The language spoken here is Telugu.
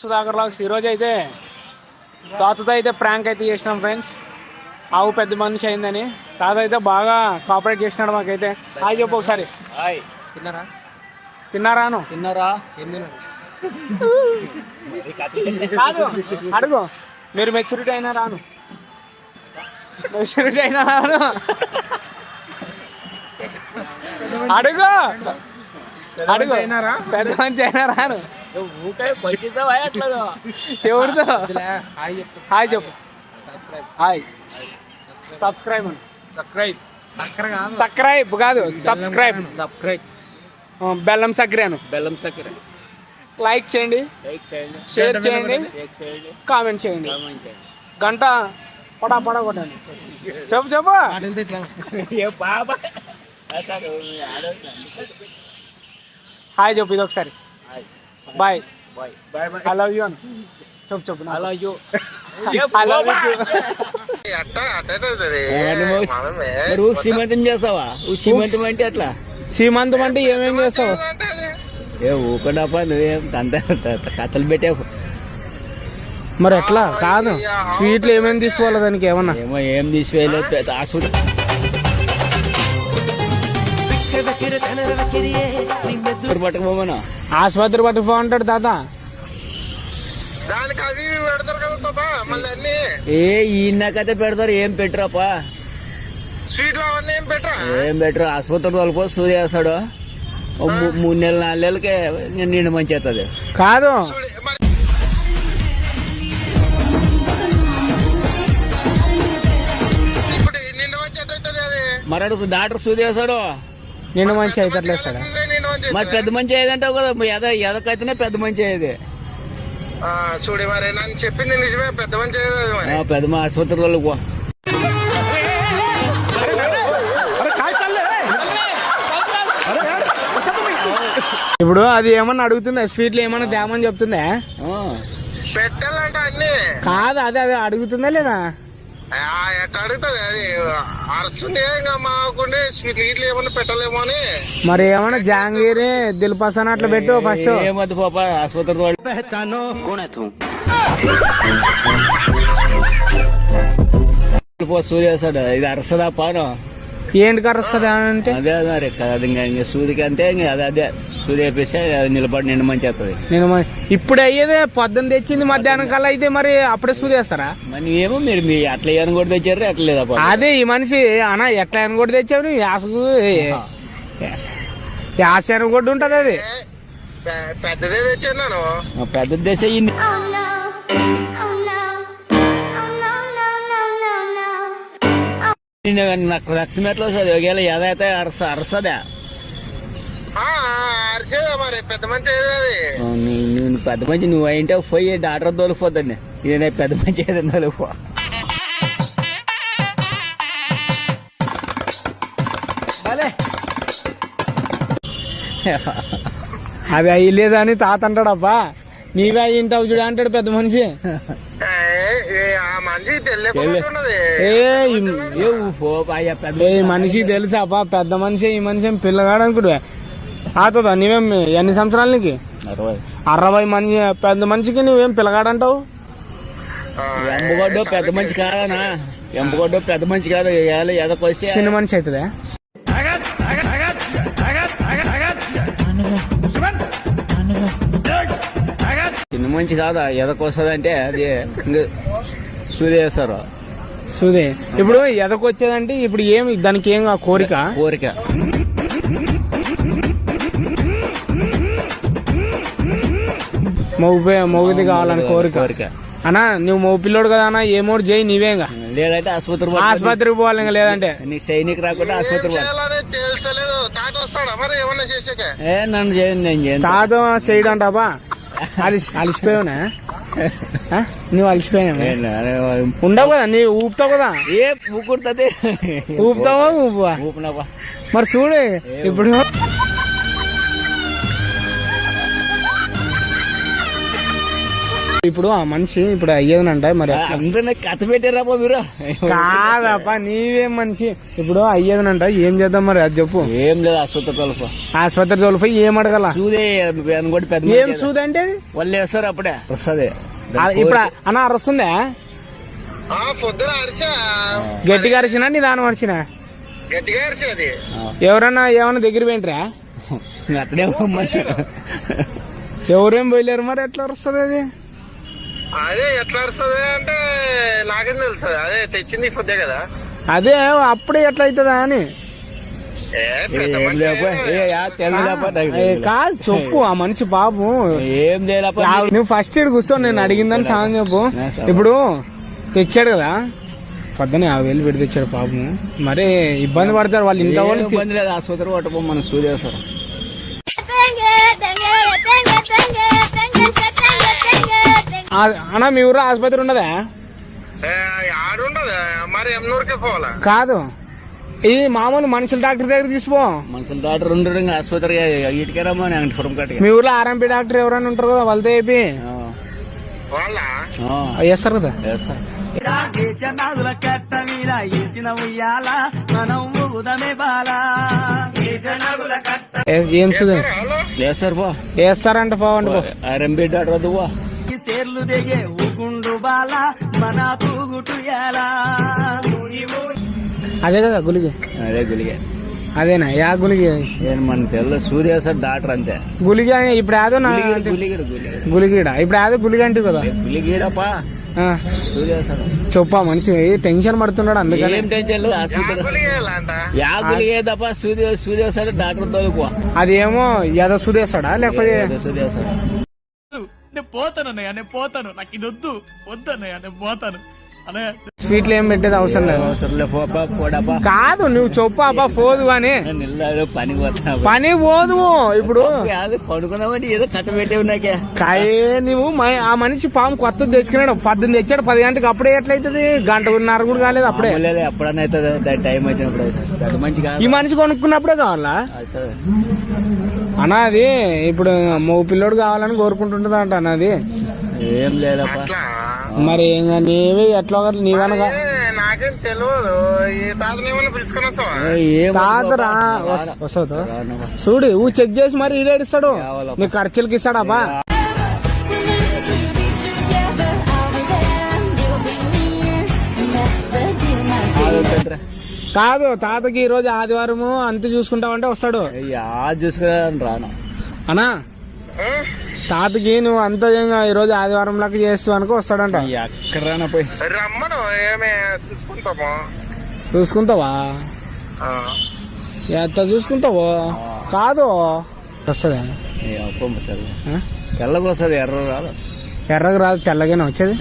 సుధాకర్ లాక్స్ ఈరోజు అయితే తాతతో అయితే ప్రాంక్ అయితే చేసినాం ఫ్రెండ్స్. ఆవు పెద్ద మనిషి అయిందని. తాత అయితే బాగా కోఆపరేట్ చేసినాడు మాకైతే. హాయ్ చెప్పు ఒకసారి. హాయ్. తిన్నారా? తిన్నారాను తిన్నారా? కాదు అడుగు. మీరు మెచ్యూరిటీ అయినా రాను. మెచ్యూరిటీ అయినా రాను. అడుగు. అడుగు. పెద్ద మంచి అయినా రాను. ఊకాయ పట్టిస్తావా అట్లా ఎవరితో హాయ్ చెప్పు హాయ్ చెప్పు హాయ్ సబ్స్క్రైబ్ అని సబ్స్క్రైబ్ కాదు సబ్స్క్రైబ్ కాదు సబ్స్క్రైబ్ సబ్స్క్రైబ్ బెల్లం సక్రాను బెల్లం సక్కర లైక్ చేయండి లైక్ చేయండి షేర్ చేయండి కామెంట్ చేయండి గంట పడా పడా కొట్టండి చెప్పు చెప్పు ఏ బాబా హాయ్ చెప్పు ఇది ఒకసారి hi bye bye bye bye I love you అని చెప్పు చెప్పు అలా యూ ఐ లవ్ యూ నువ్వు శ్రీమంతం చేస్తావా? శ్రీమంతం అంటే అట్లా సీమంతం అంటే ఏమేం చేస్తావు? ఏ ఊకడప్ప నువ్వేం అంత కథలు పెట్టావు మరి ఎట్లా? కాదు. స్వీట్లు ఏమేమి తీసుకోవాలి దానికి ఏమన్నా? ఏమో ఏం తీసివేయలేదు పెద్ద ఆసు పట్టుకోమను ఆసుపత్రి పట్టుకుపో అంటాడు తాత. దానికి అవి ఇవి పెడతారు కదా తాత మళ్ళీ అన్ని. ఏ ఈయనకైతే పెడతారు ఏం పెట్టరాపా స్వీట్లు అవన్నీ ఏం పెట్టరా ఏం పెట్టరు ఆసుపత్రి తోలుకో సూది మూ- మూడు నెలలు నాలుగు నెలలకే నిండు మంచి అవుతుంది కాదు. చూడు, మరి. ఇప్పుడు నిన్న మంచి అవుతుంది అది. మరడు డాక్టర్ సూది వేస్తాడు. నిన్ను మంచి అయితే మరి పెద్ద మంచి అంటావు కదా ఎద ఎదకైతేనే పెద్ద మంచి ఆ, చూడు మరి నన్ను చెప్పింది నిజమే పెద్ద మంచి పెద్ద మా ఆసుపత్రి తోలుకో ఇప్పుడు అది ఏమన్నా అడుగుతుందా? స్వీట్లు ఏమన్నా తేమని చెప్తుందా? ఆ, పెట్టాలంటే అన్ని. కాదు అదే అదే అడుగుతుందా లేదా? అడుగుతుంది? అది అరుస్తుంది ఇంకా మాకుండే స్వీట్లు ఇట్లు ఏమన్నా పెట్టలేమో అని. మరి ఏమన్నా జాంగీరి దిల్పసన్ అట్లా పెట్టు ఫస్ట్. ఏమద్దు పాప ఆసుపత్రి వేస్తాడు ఇది అరసదా పాను ఏంటి కరుస్తుంది అంటే అదే మరి అది ఇంకా ఇంకా సూదికి అంటే ఇంకా అదే అదే సూది వేపిస్తే అది నిలబడి నిండు మంచి అవుతుంది నేను మ- ఇప్పుడు అయ్యేదే పొద్దున్న తెచ్చింది మధ్యాహ్నం కల్లా అయితే మరి అప్పుడే సూదేస్తారా మరి ఏమో మీరు మీ అట్లా ఏమని కూడా తెచ్చారు అట్లా లేదా పాపం. అదే ఈ మనిషి అన్న ఎట్లా అని కూడా తెచ్చావు నువ్వు యాసకు యాస అని కూడా ఉంటుంది అది పెద్దదే తెచ్చాను ఆ పెద్ద దశ. Oh no. No. నాకు రక్తం ఎట్లా వస్తుంది ఒకవేళ ఏదైతే అరస అరసదా? మరి పెద్ద మంచి నువ్వు పెద్ద మంచి నువ్వు అయింటే పోయి డాక్టర్ తోలిపోద్దండి ఇదే పెద్ద మంచి ఏదైనా తోలిపో అది అయ్యలేదని తాత అంటాడబ్బా. నీవే అయ్యింటావు చూడ అంటాడు పెద్ద మనిషి. ఏ, మనిషి అయ్యా పెద్ద మనిషి తెలుసాపా పెద్ద మనిషి ఈ మనిషి ఏం పిల్లగాడు అనుకుంటే ఆతదా నీవేం ఎన్ని సంవత్సరాల నీకు? అరవై. అరవై మంది పెద్ద మనిషికి నువ్వేం పిల్లగాడంటావు? ఎంపగొడ్డు పెద్ద మంచి కాదనా ఎంపగొడ్డు పెద్ద మంచి కాదు ఎదకొస్తే చిన్న మనిషి అవుతుందా? చిన్న మంచి కాదా ఎదకొస్తుంది అంటే అది వేస్తారు సుదే ఇప్పుడు ఎదకొచ్చేదంటే ఇప్పుడు ఏం దానికి ఏం ఆ కోరిక? కోరిక. మౌపే మౌగిది కావాలని కోరిక. కోరిక. అన్నా నువ్వు మౌ పిల్లోడు కదా అన్న ఏమోడు చేయి నీవేగా లేదంటే ఆసుపత్రి. ఆసుపత్రికి పోవాలి ఇంకా లేదంటే. నీ సైనిక్ రాకుండా ఆసుపత్రి ఏ నన్ను చేయండి నేను చేయను తాత అది అలిసిపోయావునా? నువ్వు అరే, ఉండవు కదా నీ ఊపుతావు కదా. ఏ ఊకుడుతుంది ఊపుతావా ఊపువా? ఊపినప్పా మరి చూడు ఇప్పుడు ఇప్పుడు ఆ మనిషి ఇప్పుడు అయ్యేదనంట మరి? అందరినీ కథ పెట్టారా మీరు కాదప్ప నీవేం మనిషి. ఇప్పుడు అయ్యేదనంట ఏం చేద్దాం మరి? అది చెప్పు. ఏం లేదు ఆసుపత్రి తోలుకో ఆసుపత్రి తోలిపోయి ఏం అడగల? సూదే అనుకోటి పెద్ద ఏం సూది అంటే అది? వాళ్ళు వేస్తారు అప్పుడే. వస్తుంది ఇప్పుడు అన్న అరుస్తుందా? ఆ పొద్దున అరిచా. గట్టిగా అరిచినా నీ దాని అరిచినా ఎవరన్నా ఏమన్నా దగ్గర పోయింట్రా అక్కడే. ఎవరేం పోయలేరు మరి? ఎట్లా వస్తుంది అది? అదే ఎట్లా అరుస్తుంది అంటే నాకేం తెలుసు అదే తెచ్చింది పొద్దే కదా. అదే అప్పుడే ఎట్లా అవుతుందా అని. కాదు చెప్పు ఆ మనిషి బాబు. ఏం నువ్వు ఫస్ట్ ఇయర్ కూర్చో నేను అడిగిందని సాయం చెప్పు. ఇప్పుడు తెచ్చాడు కదా పొద్దున యాభై వేలు పెట్టి తెచ్చాడు పాపం మరి ఇబ్బంది పడతారు వాళ్ళు ఇంట్లో వాళ్ళు. ఇబ్బంది లేదు ఆసుపత్రి పట్టుకో మన ఆ, అన్న మీ ఊర్లో ఆసుపత్రి ఉండదా ఏ, ఆడుండదు మరి ఎమ్నూరుకే పోవాలా? కాదు. ఇది మామూలు మనుషుల డాక్టర్ దగ్గర తీసుకో మనుషులు డాక్టర్ ఉండడు ఇంకా ఆసుపత్రి ఇటుకే రమ్మని అంగటి ఫురం కట్టుగా మీ ఊర్లో ఆర్ఎంపీ డాక్టర్ ఎవరైనా ఉంటారు కదా వాళ్ళతో చెప్పి. వేస్తారు కదా? ఏ- ఏం హలో లేదు పో. వేస్తారంట పోవండి పో. ఆర్ఎంపీ డాక్టర్ పో. అదే కదా గులిగి. అదే గులిగే. అదేనా? యా గులిగి. నేను మన తెల్ల సూర్యేశ్వర్ డాక్టర్ అంతే. గులిగి అని ఇప్పుడు ఏదో నా గులిగీడు ఇప్పుడు ఏదో గులిగి అంటే కదా. గులిగీడపా ఆ, చెప్పా మనిషి టెన్షన్ పడుతున్నాడు అందుకని. ఏం టెన్షన్? లేదు ఆసుపత్రి గులిగేయాలంట యా గులిగేదప్ప? సూర్య సూర్యేశ్వర్ డాక్టర్ తోలుకో అదేమో ఏదో లేకపోతే నేను పోతాను అన్నయ్య నేను పోతాను. నాకు ఇది వద్దు. వద్దు అన్నయ్య నేను పోతాను. అన్నయ్య స్వీట్లు ఏం పెట్టేది అవసరం లేదు. అవసరంలే పోపా పోడపా కాదు నువ్వు చెప్పు అబ్బా పోదు అని. పని పోదు ఇప్పుడు. కాయే నువ్వు మ- ఆ మనిషి పాము కొత్తది తెచ్చుకున్నాడు పద్దెనిమిది తెచ్చాడు పది గంటకి అప్పుడే ఎట్లయితుంది? గంటన్నర కూడా కాలేదు అప్పుడే. లేదు టైం ఈ మనిషి కొనుక్కున్నప్పుడే కావాలా? అవుతుంది అన్న అది ఇప్పుడు మగ పిల్లోడు కావాలని కోరుకుంటుంటది అంట అన్నది ఏం లేదప్ప. అట్లా మరి ఇంకా నీవే ఎట్లా ఒకటి నీవనగా నాకేం తెలియదు ఈ పిలుచుకొని తాతరా? వస్తావు చూడు ఊ చెక్ చేసి మరి ఈడేడిస్తాడు నీ ఖర్చులకి ఇస్తాడబ్బా కాదు తాతకి ఈ రోజు ఆదివారము అంత చూసుకుంటావంటే వస్తాడు. చూసుకుని రాను. అనా? తాతకి నువ్వు అంత ఈ రోజు ఆదివారం లెక్క చేస్తావు అనుకో వస్తాడంట. ఎక్కడ పోయి. రమ్మను ఏమే చూసుకుంటాము. చూసుకుంటావా? ఆ. ఎంత చూసుకుంటావు? కాదు. వస్తుందా? ఏ అప్పమ్మ తెల్ల. ఆ? తెల్లగా వస్తుంది ఎర్ర రాదు. ఎర్రగా రాదు తెల్లగానే వచ్చేది.